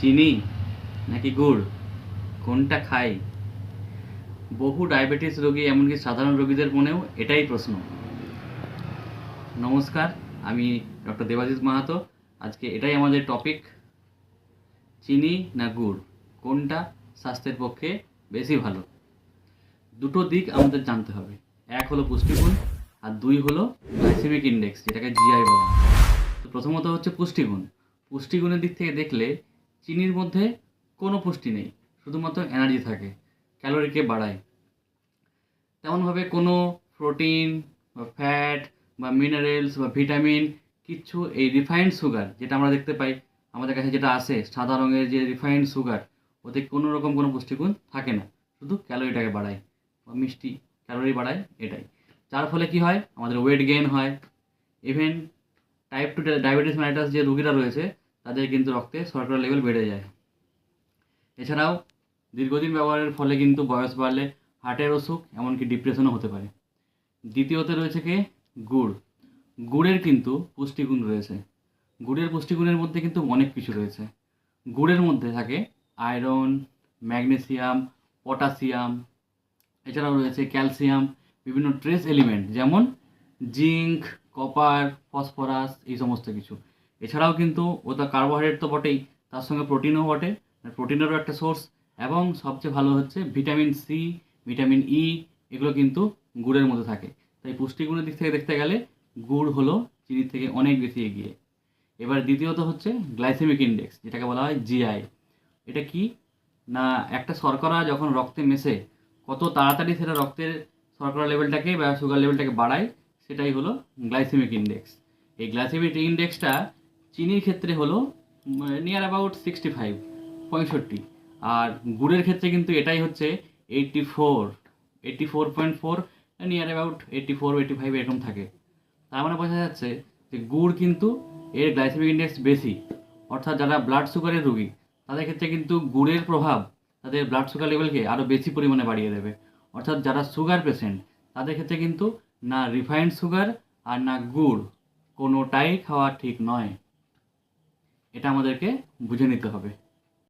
চিনি নাকি গুড়? কোনটা খাই? বহু ডায়াবেটিস রোগী এমনকি সাধারণ রোগীদের মনেও এটাই প্রশ্ন। নমস্কার, আমি ডক্টর দেবাশিস মাহাতো। আজকে এটাই আমাদের টপিক চিনি না গুড়? কোনটা স্বাস্থ্যের পক্ষে বেশি ভালো? দুটো দিক আমাদের জানতে হবে। এক হলো পুষ্টিগুণ, আর দুই হলো গ্লাইসেমিক ইন্ডেক্স যেটাকে জিআই বলা হয়। তো প্রথমত হচ্ছে পুষ্টিগুণ। পুষ্টিগুণের দিক থেকে দেখলে চিনির মধ্যে কোনো পুষ্টি নেই, শুধুমাত্র এনার্জি থাকে ক্যালোরিকে বাড়ায়। তেমনভাবে কোনো প্রোটিন বা ফ্যাট বা মিনারেলস বা ভিটামিন কিচ্ছু এই রিফাইন্ড সুগার যেটা আমরা দেখতে পাই, আমাদের কাছে যেটা আসে, সাদা রঙের যে রিফাইন্ড সুগার ওতে কোনো রকম কোনো পুষ্টিগুণ থাকে না, শুধু ক্যালোরিটাকে বাড়ায় বা মিষ্টি ক্যালোরি বাড়ায় এটাই। যার ফলে কি হয়? আমাদের ওয়েট গেইন হয়। Even type two diabetes mellitus যে রোগীরা রয়েছে তাদের কিন্তু রক্তে শর্করা লেভেল বেড়ে যায়। এছাড়াও দীর্ঘদিন ব্যবহারের ফলে কিন্তু বয়স বাড়লে হার্টের অসুখ, এমনকি ডিপ্রেশনও হতে পারে। দ্বিতীয়ত রয়েছে কি? গুড়। গুড়ের কিন্তু পুষ্টিগুণ রয়েছে। গুড়ের পুষ্টিগুণের মধ্যে কিন্তু অনেক কিছু রয়েছে। গুড়ের মধ্যে থাকে আয়রন ম্যাগনেসিয়াম পটাশিয়াম এছাড়াও রয়েছে ক্যালসিয়াম বিভিন্ন ট্রেস এলিমেন্ট যেমন জিঙ্ক কপার ফসফরাস এই সমস্ত কিছু। এছাড়াও কিন্তু ওটা কার্বোহাইড্রেট তো বটেই, তার সঙ্গে প্রোটিনও বটে। প্রোটিনেরও একটা সোর্স এবং সবচেয়ে ভালো হচ্ছে ভিটামিন সি ভিটামিন ই এগুলো কিন্তু গুড়ের মধ্যে থাকে। তাই পুষ্টিগুণের দিক থেকে দেখতে গেলে গুড় হলো চিনির থেকে অনেক বেশি এগিয়ে। এবার দ্বিতীয়ত হচ্ছে গ্লাইসেমিক ইন্ডেক্স যেটাকে বলা হয় জিআই এটা কি? না, একটা শর্করা যখন রক্তে মেশে, কত তাড়াতাড়ি সেটা রক্তের শর্করা লেভেলটাকে বা সুগার লেভেলটাকে বাড়ায়, সেটাই হলো গ্লাইসেমিক ইন্ডেক্স এই গ্লাইসেমিক ইন্ডেক্সটা চিনির ক্ষেত্রে হলো নিয়ার অ্যাবাউট সিক্সটি ফাইভ পঁয়ষট্টি। আর গুড়ের ক্ষেত্রে কিন্তু এটাই হচ্ছে eighty four eighty four point four near about eighty four eighty five এরকম থাকে। তার মানে বোঝা যাচ্ছে যে গুড় কিন্তু এর গ্লাইসেমিক ইন্ডেক্স বেশি। অর্থাৎ যারা ব্লাড সুগারের রোগী, তাদের ক্ষেত্রে কিন্তু গুড়ের প্রভাব তাদের ব্লাড সুগার লেভেলকে আরও বেশি পরিমাণে বাড়িয়ে দেবে। অর্থাৎ যারা সুগার পেশেন্ট তাদের ক্ষেত্রে কিন্তু না রিফাইন্ড সুগার আর না গুড়, কোনোটাই খাওয়া ঠিক নয়। এটা আমাদেরকে বুঝে নিতে হবে।